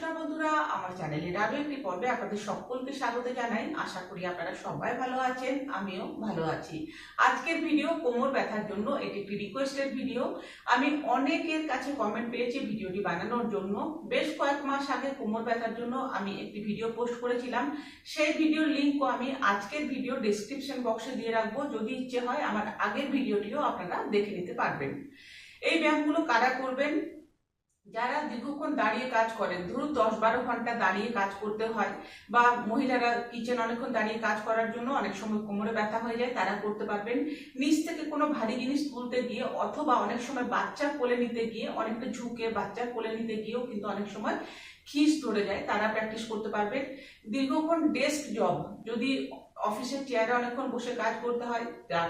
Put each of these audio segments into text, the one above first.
নমস্কার বন্ধুরা, আমার চ্যানেলের আরও একটি পর্বে আপনাদের সকলকে স্বাগত জানাই। আশা করি আপনারা সবাই ভালো আছেন, আমিও ভালো আছি। আজকের ভিডিও কোমর ব্যথার জন্য এটি একটি রিকোয়েস্টেড ভিডিও আমি অনেকের কাছে কমেন্ট পেয়েছি ভিডিওটি বানানোর জন্য। বেশ কয়েক মাস আগে কোমর ব্যথার জন্য আমি একটি ভিডিও পোস্ট করেছিলাম। সেই ভিডিওর লিঙ্কও আমি আজকের ভিডিও ডেসক্রিপশন বক্সে দিয়ে রাখব। যদি ইচ্ছে হয়, আমার আগের ভিডিওটিও আপনারা দেখে নিতে পারবেন। এই ব্যায়ামগুলো কারা করবেন? যারা দীর্ঘক্ষণ দাঁড়িয়ে কাজ করেন, ধরুন দশ বারো ঘণ্টা দাঁড়িয়ে কাজ করতে হয়, বা মহিলারা কিচেন অনেকক্ষণ দাঁড়িয়ে কাজ করার জন্য অনেক সময় কোমরে ব্যথা হয়ে যায়, তারা করতে পারবেন। নিচ থেকে কোনো ভারী জিনিস তুলতে গিয়ে, অথবা অনেক সময় বাচ্চা কোলে নিতে গিয়ে, অনেকটা ঝুঁকে বাচ্চা কোলে নিতে গিয়েও কিন্তু অনেক সময় খিস ধরে যায়, তারা প্র্যাকটিস করতে পারবেন দীর্ঘক্ষণ ডেস্ক জব যদি অফিসের চেয়ারে অনেকক্ষণ বসে কাজ করতে হয়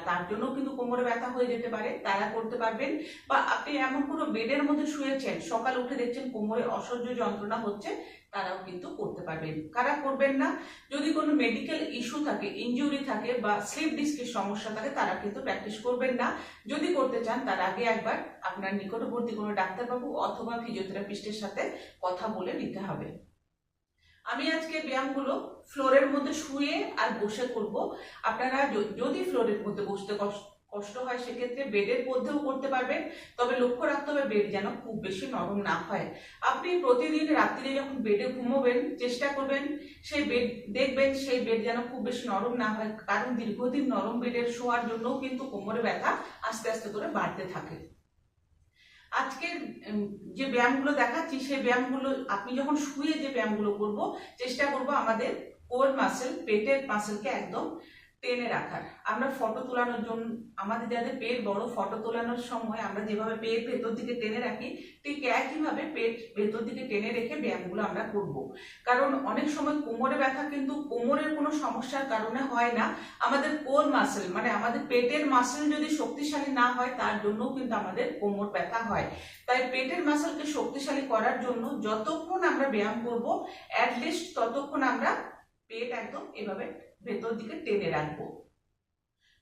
তার জন্য কিন্তু কোমরে ব্যথা হয়ে যেতে পারে, তারা করতে পারবেন। বা আপনি এমন কোনো বেডের মধ্যে শুয়েছেন, সকাল উঠে দেখছেন কোমরে অসহ্য যন্ত্রণা হচ্ছে তারাও কিন্তু করতে পারবেন। কারা করবেন না? যদি কোনো মেডিকেল ইস্যু থাকে ইনজুরি থাকে বা স্লিপ ডিস্কের সমস্যা থাকে, তারা কিন্তু প্র্যাকটিস করবেন না। যদি করতে চান, তার আগে একবার আপনার নিকটবর্তী কোনো ডাক্তারবাবু অথবা ফিজিওথেরাপিস্টের সাথে কথা বলে নিতে হবে। আমি আজকে ব্যায়ামগুলো ফ্লোরের মধ্যে শুয়ে আর বসে করব। আপনারা যদি ফ্লোরের মধ্যে বসতে কষ্ট কষ্ট হয় সেক্ষেত্রে বেডের মধ্যেও করতে পারবেন। তবে লক্ষ্য রাখতে হবে বেড যেন খুব বেশি নরম না হয়। আপনি প্রতিদিন রাত্রিরে যখন বেডে ঘুমোবেন, চেষ্টা করবেন সেই বেড দেখবেন সেই বেড যেন খুব বেশি নরম না হয়। কারণ দীর্ঘদিন নরম বেডের শোয়ার জন্যও কিন্তু কোমরে ব্যথা আস্তে আস্তে করে বাড়তে থাকে। আজকের যে ব্যায়ামগুলো দেখাচ্ছি, সেই ব্যায়ামগুলো, আপনি যখন শুয়ে যে ব্যায়ামগুলো করব, চেষ্টা করব আমাদের কোর মাসেল পেটের মাসেলকে একদম টেনে রাখার। আমরা ফটো তোলানোর জন্য, আমাদের যাদের পেট বড় ফটো তোলানোর সময় আমরা যেভাবে পেট ভেতর দিকে টেনে রাখি, ঠিক একইভাবে পেট ভেতর দিকে টেনে রেখে ব্যায়ামগুলো আমরা করব। কারণ অনেক সময় কোমরে ব্যথা কিন্তু কোমরের কোনো সমস্যার কারণে হয় না। আমাদের কোর মাসেল মানে আমাদের পেটের মাসেল যদি শক্তিশালী না হয়, তার জন্যও কিন্তু আমাদের কোমর ব্যথা হয়। তাই পেটের মাসেলকে শক্তিশালী করার জন্য যতক্ষণ আমরা ব্যায়াম করব অ্যাটলিস্ট ততক্ষণ আমরা পেট একদম এভাবে ভেতর দিকে টেনে রাখব।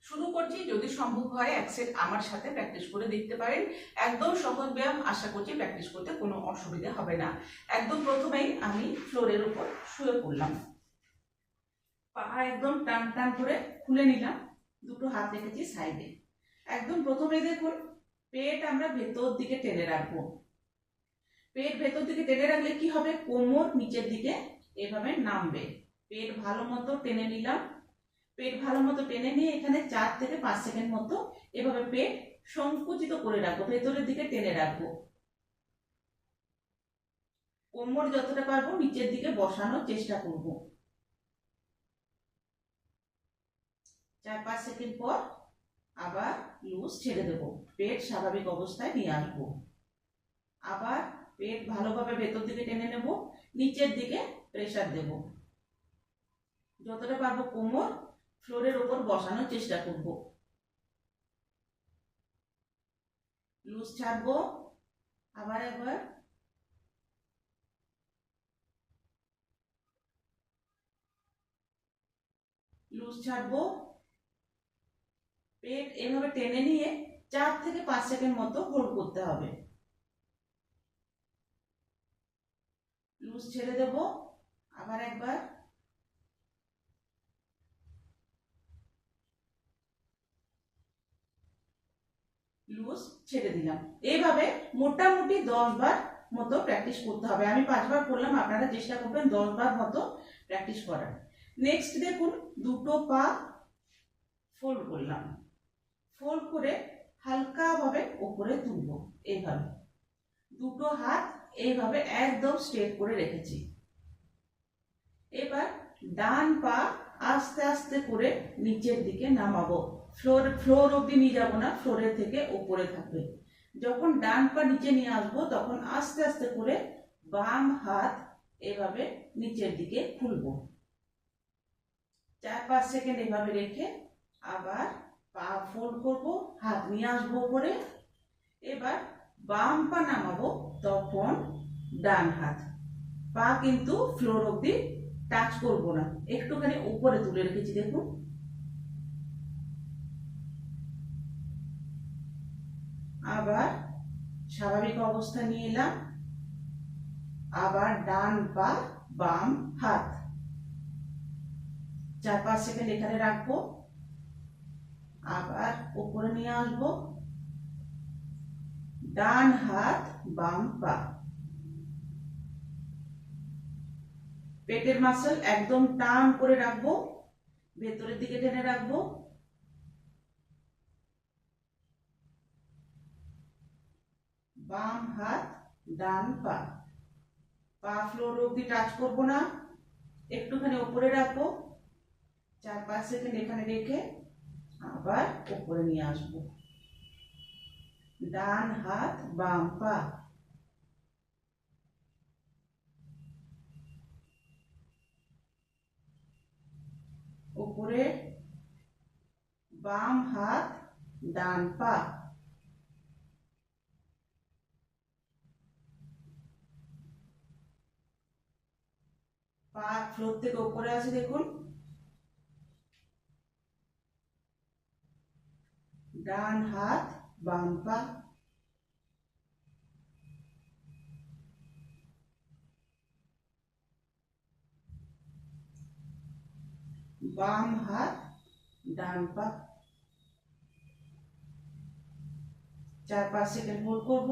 শুরু করছি, যদি সম্ভব হয়, এক সেট আমার সাথে প্র্যাকটিস করে দেখতে পারেন। একদম সহজ ব্যায়াম, আশা করছি প্র্যাকটিস করতে কোনো অসুবিধা হবে না। একদম প্রথমেই আমি ফ্লোরের উপর শুয়ে পড়লাম। পা একদম টান টান করে খুলে নিলাম, দুটো হাত রেখেছি সাইডে। একদম প্রথমে দেখুন, পেট আমরা ভেতর দিকে টেনে রাখব। পেট ভেতর দিকে টেনে রাখলে কি হবে? কোমর নিচের দিকে এভাবে নামবে। পেট ভালো মতো টেনে নিলাম। পেট ভালো মতো টেনে নিয়ে এখানে চার থেকে পাঁচ সেকেন্ড মতো এভাবে পেট সংকুচিত করে রাখব, ভেতরের দিকে টেনে রাখব। কোমর যতটা পারব নিচের দিকে বসানোর চেষ্টা করব। চার পাঁচ সেকেন্ড পর আবার লুজ ছেড়ে দেবো। পেট স্বাভাবিক অবস্থায় নিয়ে আসব। আবার পেট ভালোভাবে ভেতর দিকে টেনে নেব, নিচের দিকে প্রেসার দেব। যতটা পারব কোমর ফ্লোরের ওপর বসানোর চেষ্টা করব। লুজ ছাড়বো। আবার একবার। লুজ ছাড়বো। পেট এভাবে টেনে নিয়ে চার থেকে পাঁচ সেকেন্ড মতো হোল্ড করতে হবে। লুজ ছেড়ে দেব। আবার একবার। লুজ ছেড়ে দিলাম। এইভাবে মোটামুটি দশ বার মতো প্র্যাকটিস করতে হবে। আমি পাঁচবার করলাম, আপনারা চেষ্টা করবেন দশ বার মতো প্র্যাকটিস করার। নেক্সট দেখুন, দুটো পা ফোল্ড করলাম। ফোল্ড করে হালকাভাবে ওপরে তুলবো, এইভাবে। দুটো হাত এইভাবে একদম স্ট্রেট করে রেখেছি। এবার ডান পা আস্তে আস্তে করে নিচের দিকে নামাবো। ফ্লোর ফ্লোর অবধি নিয়ে যাব না ফ্লোরের থেকে ওপরে থাকবে। যখন ডান পা নিচে নিয়ে আসব, তখন আস্তে আস্তে করে বাম হাত এভাবে নিচের দিকে খুলবো। চার পাঁচ সেকেন্ড এভাবে রেখে আবার পা ফোল্ড করব, হাত নিয়ে আসব উপরে। এবার বাম পা নামাবো তখন ডান হাত। পা কিন্তু ফ্লোর অবধি টাচ করব না। একটুখানি উপরে তুলে রেখেছি, দেখুন। আবার স্বাভাবিক অবস্থা নিয়ে এলাম। আবার ডান বা বাম হাত। চার পাঁচ সেকেন্ড এখানে রাখব। আবার উপরে নিয়ে আসব। ডান হাত, বাম পা। পেটের মাসল একদম টান করে রাখব। ভেতরের দিকে টেনে রাখব। বাম হাত, ডান পা। পা ফ্লোর অব্দি টাচ করব না। একটুখানি উপরে রাখব। চার পাঁচ সেকেন্ড এখানে রেখে আবার উপরে নিয়ে আসব। ডান হাত, বাম পা। উপরে বাম হাত, ডান পা। পা ফ্লোর থেকে উপরে আছে দেখুন। ডান হাত, বাম পা। বাম হাত, ডান পা। চার পাঁচ সেকেন্ড হোল্ড করব।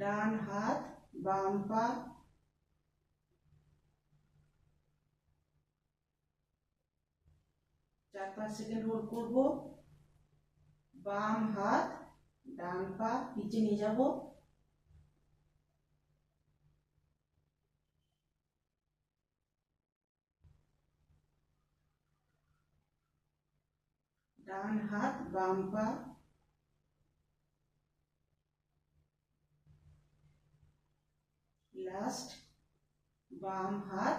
ডান হাত, বাম পা। চার পাঁচ সেকেন্ড হোল্ড করব। বাম হাত, ডান পা, নিচে নিয়ে যাব। ডান হাত, বাম পা। লাস্ট বাম হাত,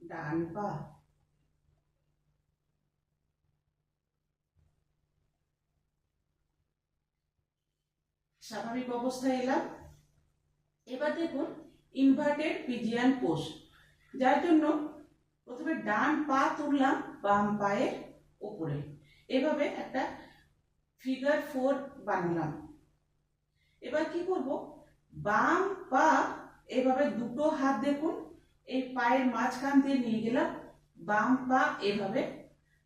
ডান পা। স্বাভাবিক অবস্থায় এলাম। এবার দেখুন ইনভার্টেড পিজিয়ান পোজ যার জন্য প্রথমে ডান পা তুললাম, বাম পায়ের উপরে এভাবে একটা ফিগার ফোর বানালাম। এবার কি করব? বাম পা এভাবে দুটো হাত দেখুন, এই পায়ের মাঝখান দিয়ে নিয়ে গেলাম, বাম পা এভাবে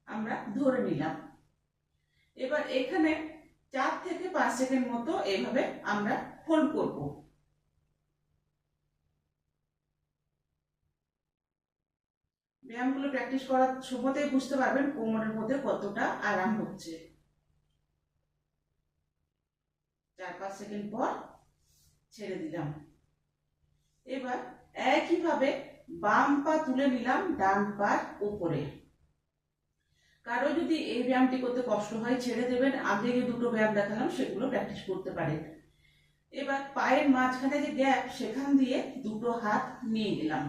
আমরা ধরে নিলাম। এবার এখানে চার থেকে পাঁচ সেকেন্ড মতো এইভাবে আমরা হোল্ড করব। ব্যায়ামগুলো প্র্যাকটিস করার সময়তেই বুঝতে পারবেন কোমরের মধ্যে কতটা আরাম হচ্ছে। চার পাঁচ সেকেন্ড পর ছেড়ে দিলাম। এবার একইভাবে বাম পা তুলে নিলাম, ডান পার উপরে। কারও যদি এই ব্যায়ামটি করতে কষ্ট হয়, ছেড়ে দেবেন, আগে যে দুটো ব্যায়াম দেখালাম, সেগুলো প্র্যাকটিস করতে পারেন। এবার পায়ের মাঝখানে যে গ্যাপ সেখান দিয়ে দুটো হাত নিয়ে নিলাম।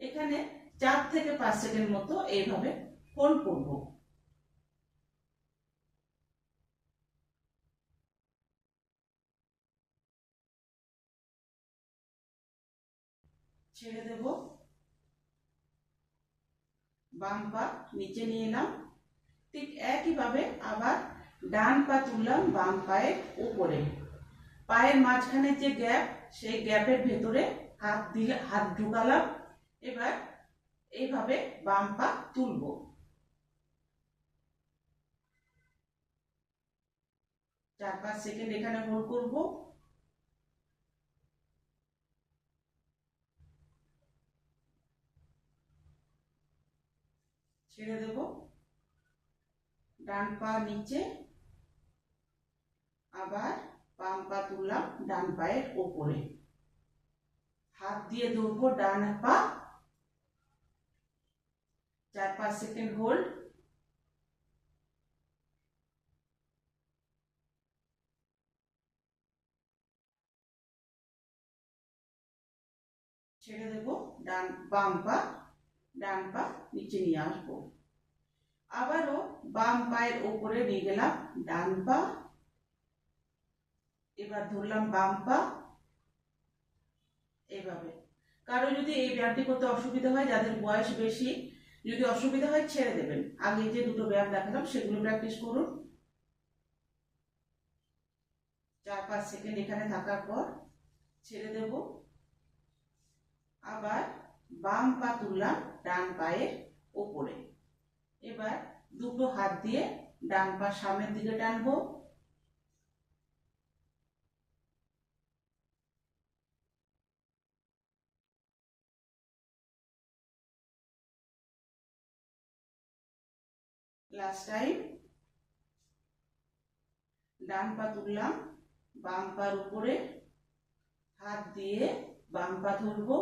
এখানে চার থেকে পাঁচ সেকেন্ড মতো এইভাবে হোল্ড করব। ছেড়ে দেব। বাম পা নিচে নিয়ে এলাম। ঠিক একইভাবে আবার ডান পা তুললাম বাম পায়ের উপরে। পায়ের মাঝখানে যে গ্যাপ, সেই গ্যাপের ভেতরে হাত দিলে হাত ঢুকালাম। এবার এইভাবে বাম পা তুলব। চার পাঁচ সেকেন্ড এখানে হোল্ড করব। ছেড়ে দেব। ডান পা নিচে, আবার বাম পা তুললাম, ডান পায়ের ওপরে। হাত দিয়ে ধরবো ডান পা। চার পাঁচ সেকেন্ড হোল্ড। ছেড়ে দেব ডান বাম পা। ডান পা নিচে নিয়ে আসব আবারও বাম পায়ের ওপরে নিয়ে গেলাম ডান পা এবার ধরলাম বাম পা এভাবে কারও যদি এই ব্যায়ামটি করতে অসুবিধা হয় যাদের বয়স বেশি যদি অসুবিধা হয় ছেড়ে দেবেন আগে যে দুটো ব্যায়াম দেখালাম সেগুলো প্র্যাকটিস করুন চার পাঁচ সেকেন্ড এখানে থাকার পর ছেড়ে দেব আবার বাম পা তুললাম, ডান পায়ের ওপরে। এবার দুটো হাত দিয়ে ডান পা সামনের দিকে টানবো। লাস্ট টাইম ডান পা তুললাম, বাম পার উপরে, হাত দিয়ে বাম পা ধরবো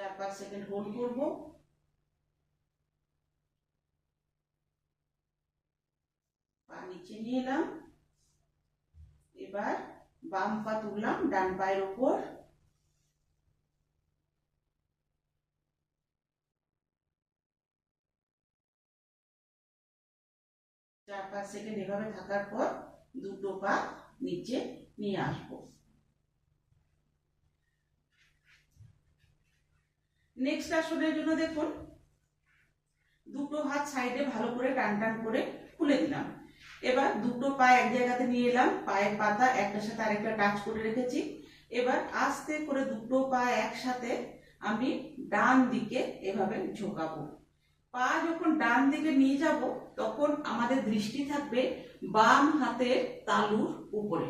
চার পাঁচ সেকেন্ড হোল্ড করব। পা নিচে নিয়ে এলাম। এবার বাম পা তুললাম, ডান পায়ের উপর চার পাঁচ সেকেন্ড এভাবে থাকার পর দুটো পা নিচে নিয়ে আসব। নেক্সট আসনের জন্য দেখুন, দুটো হাত সাইডে ভালো করে টান টান করে খুলে দিলাম। এবার দুটো পা এক জায়গাতে নিয়ে এলাম, পায়ের পাতা একটার সাথে আরেকটা টাচ করে রেখেছি। এবার আস্তে করে দুটো পা একসাথে আমি ডান দিকে এভাবে ঝোঁকাবো। পা যখন ডান দিকে নিয়ে যাব, তখন আমাদের দৃষ্টি থাকবে বাম হাতের তালুর উপরে।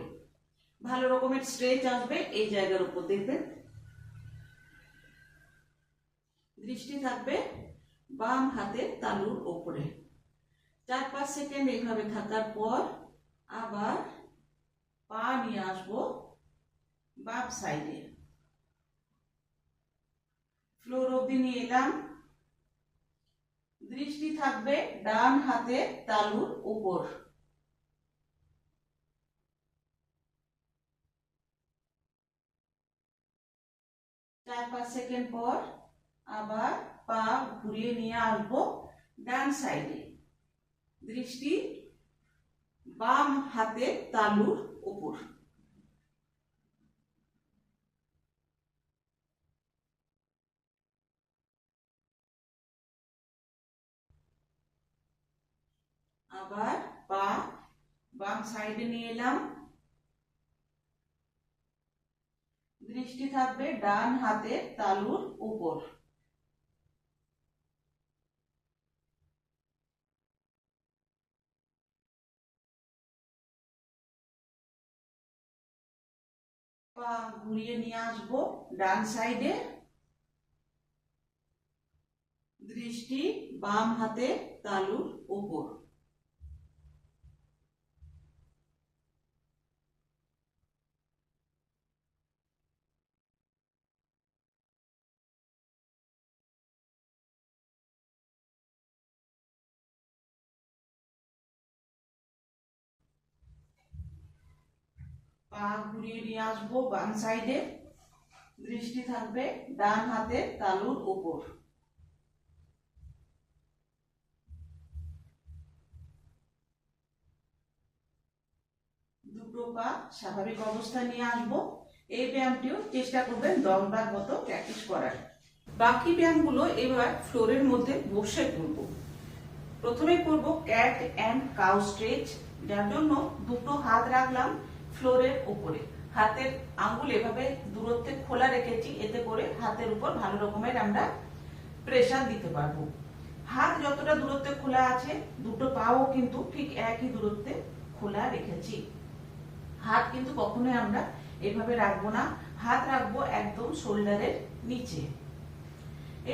ভালো রকমের স্ট্রেচ আসবে, এই জায়গার উপর দেখবেন। দৃষ্টি থাকবে বাম হাতের তালুর ওপরে। চার পাঁচ সেকেন্ড এইভাবে থাকার পর আবার পা নিয়ে আসব বাম সাইডে। ফ্লোর অব্দি নিয়ে এলাম। দৃষ্টি থাকবে ডান হাতের তালুর উপর। চার পাঁচ সেকেন্ড পর আবার পা ঘুরিয়ে নিয়ে আসব ডান সাইডে। দৃষ্টি বাম হাতে তালুর উপর আবার পা বাম সাইডে নিয়ে এলাম। দৃষ্টি থাকবে ডান হাতের তালুর উপর ঘুরিয়ে নিয়ে আসব ডান সাইডে দৃষ্টি বাম হাতে তালুর উপর পা ঘুরিয়ে নিয়ে আসব বাম সাইডে দৃষ্টি থাকবে ডান হাতে তালুর উপর। দুটো পা স্বাভাবিক অবস্থা নিয়ে আসব। এই ব্যায়ামটিও চেষ্টা করবেন দমবার মতো প্র্যাকটিস করার। বাকি ব্যায়ামগুলো এবার ফ্লোরের মধ্যে বসে করব। প্রথমে করব ক্যাট অ্যান্ড কাউ স্ট্রেচ যার জন্য দুটো হাত রাখলাম। ফ্লোরের উপরে। হাতের আঙ্গুল এভাবে দূরত্বে খোলা রেখেছি, এতে করে হাতের উপর ভালো রকমের আমরা প্রেশার দিতে পারব। হাত যতটা দূরত্বে খোলা আছে, দুটো পাও কিন্তু ঠিক একই দূরত্বে খোলা রেখেছি। হাত কিন্তু কখনোই আমরা এভাবে রাখব না। হাত রাখব একদম শোল্ডারের নিচে।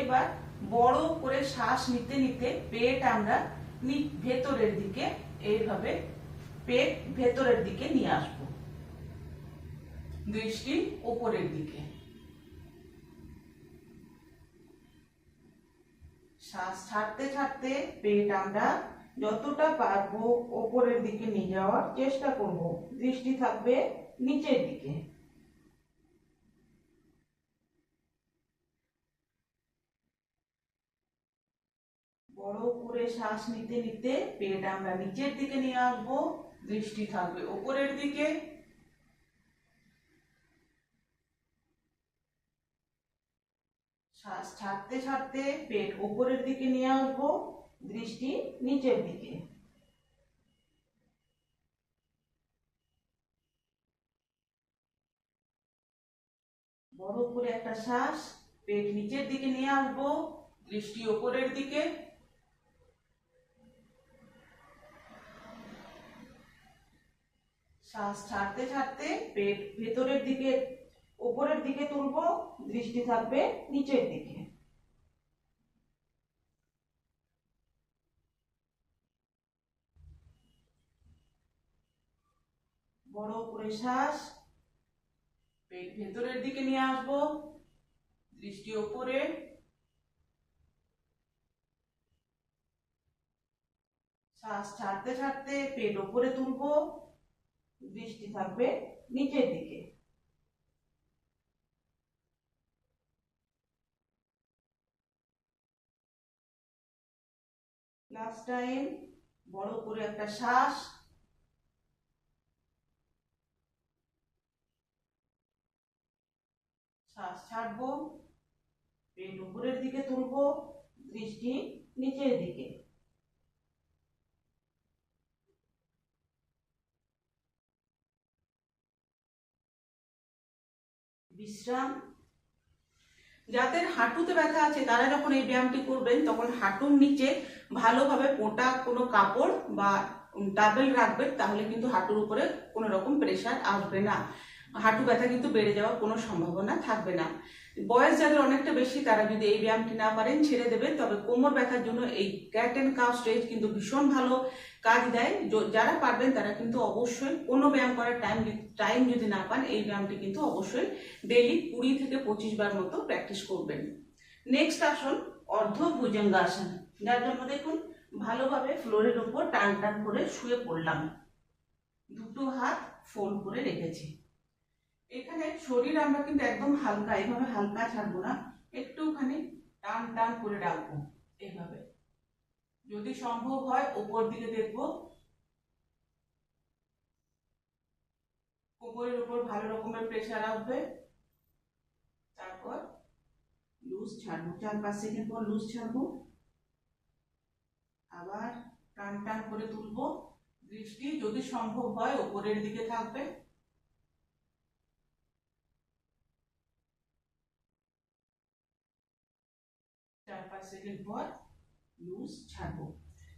এবার বড় করে শ্বাস নিতে নিতে পেট আমরা ভেতরের দিকে এইভাবে পেট ভেতরের দিকে নিয়ে আসব। দৃষ্টি ওপরের দিকে। শ্বাস ছাড়তে ছাড়তে পেট আমরা যতটা পারব ওপরের দিকে নিয়ে যাওয়ার চেষ্টা করব। দৃষ্টি থাকবে নিচের দিকে। বড় করে শ্বাস নিতে নিতে পেট আমরা নিচের দিকে নিয়ে আসব। দৃষ্টি থাকবে ওপরের দিকে। শ্বাস ছাড়তে ছাড়তে পেট উপরের দিকে নিয়ে আসব, দৃষ্টি নিচের দিকে। বড় করে একটা শ্বাস, পেট নিচের দিকে নিয়ে আসব, দৃষ্টি ওপরের দিকে। শ্বাস ছাড়তে ছাড়তে পেট ভেতরের দিকে ওপরের দিকে তুলবো, দৃষ্টি থাকবে নিচের দিকে। বড় করে শ্বাস, পেট ভেতরের দিকে নিয়ে আসব, দৃষ্টি ওপরে শ্বাস ছাড়তে ছাড়তে পেট ওপরে তুলবো, দৃষ্টি থাকবে নিচের দিকে। বড় করে একটা শ্বাস। শ্বাস ছাড়বো, পেট উপরের দিকে তুলবো, দৃষ্টি নিচের দিকে। বিশ্রাম। যাদের হাঁটুতে ব্যথা আছে, তারা যখন এই ব্যায়ামটি করবেন, তখন হাঁটুর নিচে ভালোভাবে মোটা কোনো কাপড় বা টাবেল রাখবেন তাহলে কিন্তু হাঁটুর উপরে কোনো রকম প্রেশার আসবে না। হাঁটু ব্যথা কিন্তু বেড়ে যাওয়ার কোনো সম্ভাবনা থাকবে না। বয়স যাদের অনেকটা বেশি, তারা যদি এই ব্যায়ামটি না পারেন, ছেড়ে দেবেন তবে কোমর ব্যথার জন্য এই ক্যাট অ্যান্ড কাউ স্ট্রেচ কিন্তু ভীষণ ভালো কাজ দেয়। যারা পারবেন, তারা কিন্তু অবশ্যই কোনো ব্যায়াম করার টাইম টাইম যদি না পান, এই ব্যায়ামটি কিন্তু অবশ্যই ডেইলি কুড়ি থেকে পঁচিশ বার মতো প্র্যাকটিস করবেন। নেক্সট আসন অর্ধ ভুজঙ্গাসন যার জন্য দেখুন, ভালোভাবে ফ্লোরের উপর টান টান করে শুয়ে পড়লাম। দুটো হাত ফোল্ড করে রেখেছি। এখানে শরীর আমরা কিন্তু একদম হালকা এইভাবে হালকা ছাড়বো না, একটুখানি টান টান করে রাখব এইভাবে যদি সম্ভব হয়, ওপর দিকে দেখব। কোমরের উপর ভালো রকমের প্রেশার আসবে। তারপর লুজ ছাড়বো। চার পাঁচ সেকেন্ড পর লুজ ছাড়বো। আবার টান টান করে তুলবো। দৃষ্টি যদি সম্ভব হয় ওপরের দিকে থাকবে। চার পাঁচ সেকেন্ড পর লুজ ছাড়বো।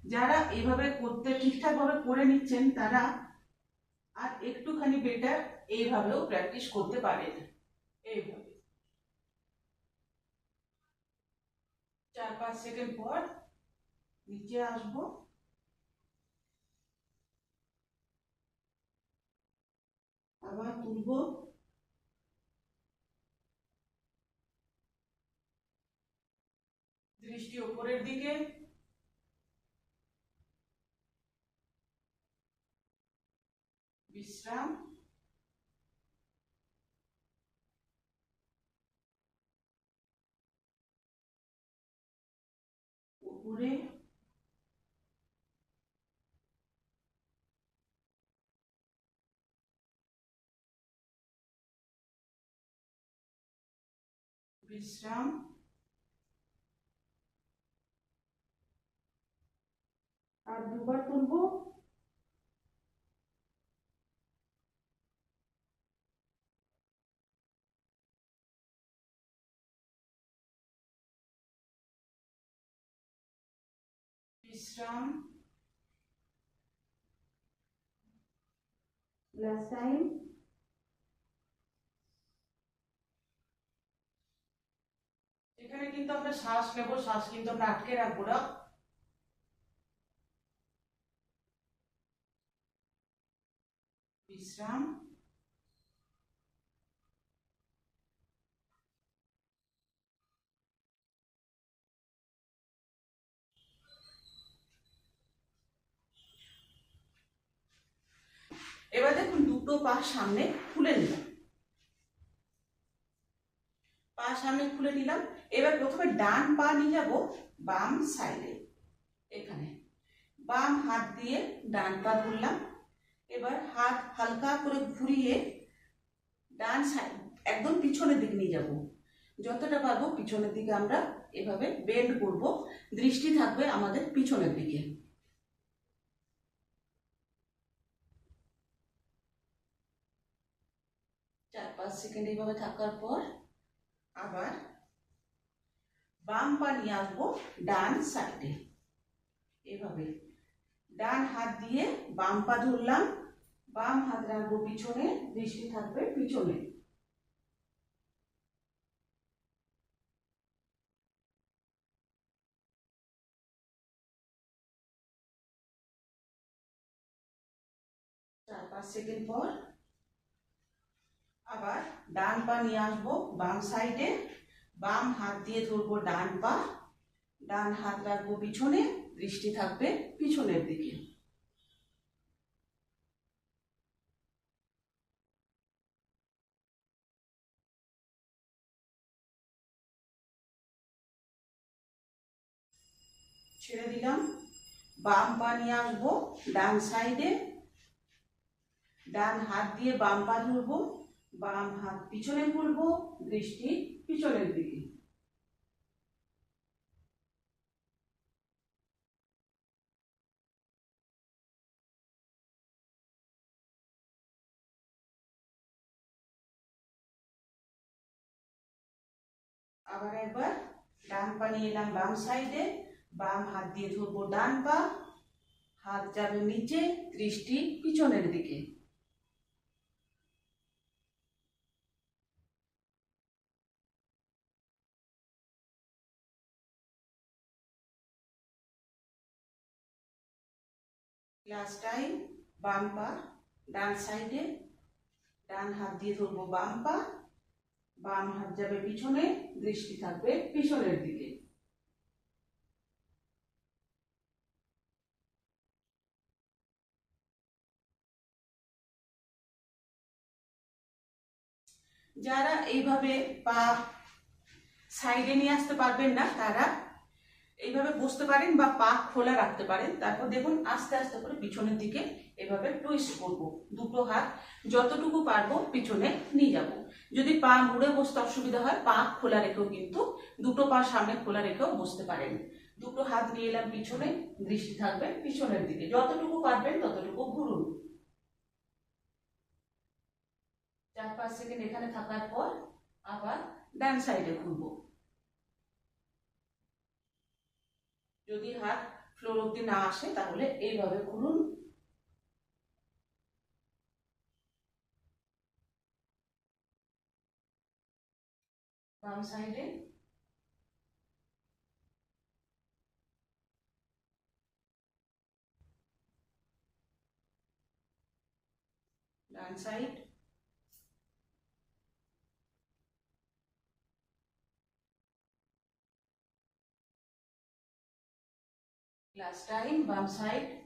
যারা এইভাবে করতে ঠিকঠাক ভাবে করে নিচ্ছেন, তারা আর একটুখানি বেটার এইভাবেও প্র্যাকটিস করতে পারেন। এইভাবে। চার পাঁচ সেকেন্ড পর নিচে আসব আবার তুলবো দৃষ্টি ওপরের দিকে বিশ্রাম বিশ্রাম আর দুবার তুলবো বিশ্রাম লাস্ট টাইম এখানে কিন্তু আমরা শ্বাস নেব, শ্বাস কিন্তু আমরা আটকে রাখব না বিশ্রাম। এবার দেখুন দুটো পা সামনে খুলে নিলাম। পা সামনে খুলে নিলাম। এবার প্রথমে ডান পা নিয়ে যাব বাম সাইডে এখানে। বাম হাত দিয়ে ডান পা ধরলাম। এবার হাত হালকা করে ঘুরিয়ে ডান সাইড একদম পিছনের দিকে নিয়ে যাব। যতটা পারব পিছনের দিকে আমরা এভাবে বেন্ড করব। দৃষ্টি থাকবে আমাদের পিছনের দিকে। চার পাঁচ সেকেন্ড এইভাবে থাকার পর আবার বাম পা নিয়ে আসব ডান সাইডে এভাবে। ডান হাত দিয়ে বাম পা ধরলাম। বাম হাত রাখব পিছনে, দৃষ্টি থাকবে পিছনে। চার পাঁচ সেকেন্ড পর আবার ডান পা নিয়ে আসব, বাম সাইডে বাম হাত দিয়ে ধরবো ডান পা। ডান হাত রাখব পিছনে, দৃষ্টি থাকবে পিছনের দিকে। ছেড়ে দিলাম। বাম পা নিয়ে আসব, ডান সাইডে ডান হাত দিয়ে বাম পা ধরবো। বাম হাত পিছনে করব দৃষ্টি পিছনের দিকে। আবার একবার ডান পা নিয়ে এলাম বাম সাইডে, বাম হাত দিয়ে ধরবো ডান পা, হাত যাবে নিচে, দৃষ্টি পিছনের দিকে। লাস্ট টাইম বাম পা ডান সাইডে ডান হাত দিয়ে ধরবো বাম পা বাম হাত যাবে পিছনে, দৃষ্টি থাকবে পিছনের দিকে। যারা এইভাবে পা সাইডে নিয়ে আসতে পারবেন না, তারা এইভাবে বসতে পারেন বা পা খোলা রাখতে পারেন। তারপর দেখুন, আস্তে আস্তে করে পিছনের দিকে এভাবে টুইস্ট করব, দুটো হাত। যতটুকু পারব পিছনে নিয়ে যাব। যদি পা মুড়ে বসতে অসুবিধা হয়, পা খোলা রেখেও কিন্তু দুটো পা সামনে খোলা রেখেও বসতে পারেন। দুটো হাত নিয়ে এলাম পিছনে, দৃষ্টি থাকবে পিছনের দিকে। যতটুকু পারবেন ততটুকু ঘুরুন। চার পাঁচ সেকেন্ড এখানে থাকার পর আবার ডান সাইডে ঘুরবো। যদি হাত ফ্লোর অব্দি না আসে তাহলে এইভাবে ঘুরুন বাম সাইডে। ডান side. last time bomb site.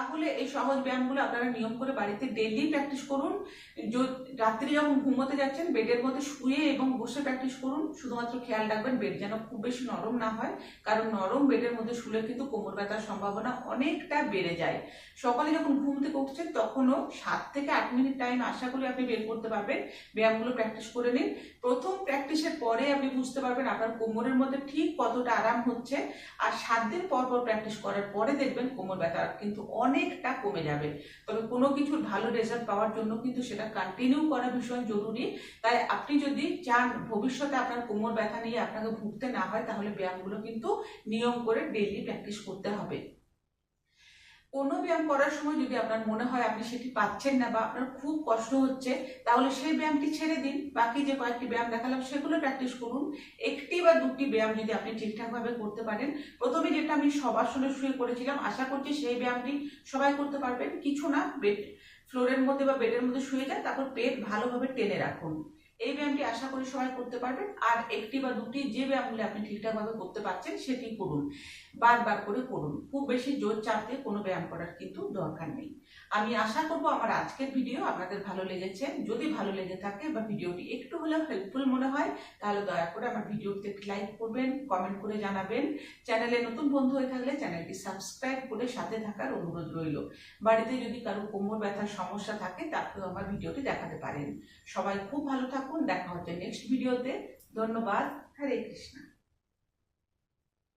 তাহলে এই সহজ ব্যায়ামগুলো আপনারা নিয়ম করে বাড়িতে ডেলি প্র্যাকটিস করুন। রাত্রি যখন ঘুমোতে যাচ্ছেন, বেডের মধ্যে শুয়ে এবং বসে প্র্যাকটিস করুন। শুধুমাত্র খেয়াল রাখবেন বেড যেন খুব বেশি নরম না হয়, কারণ নরম বেডের মধ্যে শুলে কিন্তু কোমর ব্যথার সম্ভাবনা অনেকটা বেড়ে যায়। সকালে যখন ঘুম থেকে উঠছেন, তখনও সাত থেকে আট মিনিট টাইম আশা করি আপনি বের করতে পারবেন। ব্যায়ামগুলো প্র্যাকটিস করে নিন। প্রথম প্র্যাকটিসের পরে আপনি বুঝতে পারবেন আপনার কোমরের মধ্যে ঠিক কতটা আরাম হচ্ছে। আর সাত দিন পর পর প্র্যাকটিস করার পরে দেখবেন কোমর ব্যথা কিন্তু অনেকটা কমে যাবে। তবে কোনো কিছুর ভালো রেজাল্ট পাওয়ার জন্য কিন্তু সেটা কন্টিনিউ করা ভীষণ জরুরি। তাই আপনি যদি চান ভবিষ্যতে আপনার কোমর ব্যথা নিয়ে আপনাকে ভুগতে না হয়, তাহলে ব্যায়ামগুলো কিন্তু নিয়ম করে ডেলি প্র্যাকটিস করতে হবে। কোনো ব্যায়াম করার সময় যদি আপনার মনে হয় আপনি সেটি পাচ্ছেন না বা আপনার খুব কষ্ট হচ্ছে, তাহলে সেই ব্যায়ামটি ছেড়ে দিন। বাকি যে কয়েকটি ব্যায়াম দেখালাম, সেগুলো প্র্যাকটিস করুন। একটি বা দুটি ব্যায়াম যদি আপনি ঠিকঠাকভাবে করতে পারেন, প্রথমে যেটা আমি সবাসনে শুয়ে করেছিলাম আশা করছি সেই ব্যায়ামটি সবাই করতে পারবেন। কিছু না বেড ফ্লোরের মধ্যে বা বেডের মধ্যে শুয়ে যান, তারপর পেট ভালোভাবে টেনে রাখুন। এই ব্যায়ামটি আশা করি সবাই করতে পারবেন। আর একটি বা দুটি যে ব্যায়ামগুলি আপনি ঠিকঠাকভাবে করতে পারছেন, সেটি করুন। বারবার করে করুন। খুব বেশি জোর চাপ দিয়ে কোনো ব্যায়াম করার কিন্তু দরকার নেই। আমি আশা করব আমার আজকের ভিডিও আপনাদের ভালো লেগেছে। যদি ভালো লেগে থাকে বা ভিডিওটি একটু হলেও হেল্পফুল মনে হয়, তাহলে দয়া করে আমার ভিডিওতে একটি লাইক করবেন কমেন্ট করে জানাবেন। চ্যানেলে নতুন বন্ধু হয়ে থাকলে চ্যানেলটি সাবস্ক্রাইব করে সাথে থাকার অনুরোধ রইল। বাড়িতে যদি কারও কোমর ব্যথার সমস্যা থাকে, তাকেও আমার ভিডিওটি দেখাতে পারেন। সবাই খুব ভালো থাকুন, দেখা হচ্ছে নেক্সট ভিডিওতে ধন্যবাদ। হরে কৃষ্ণ।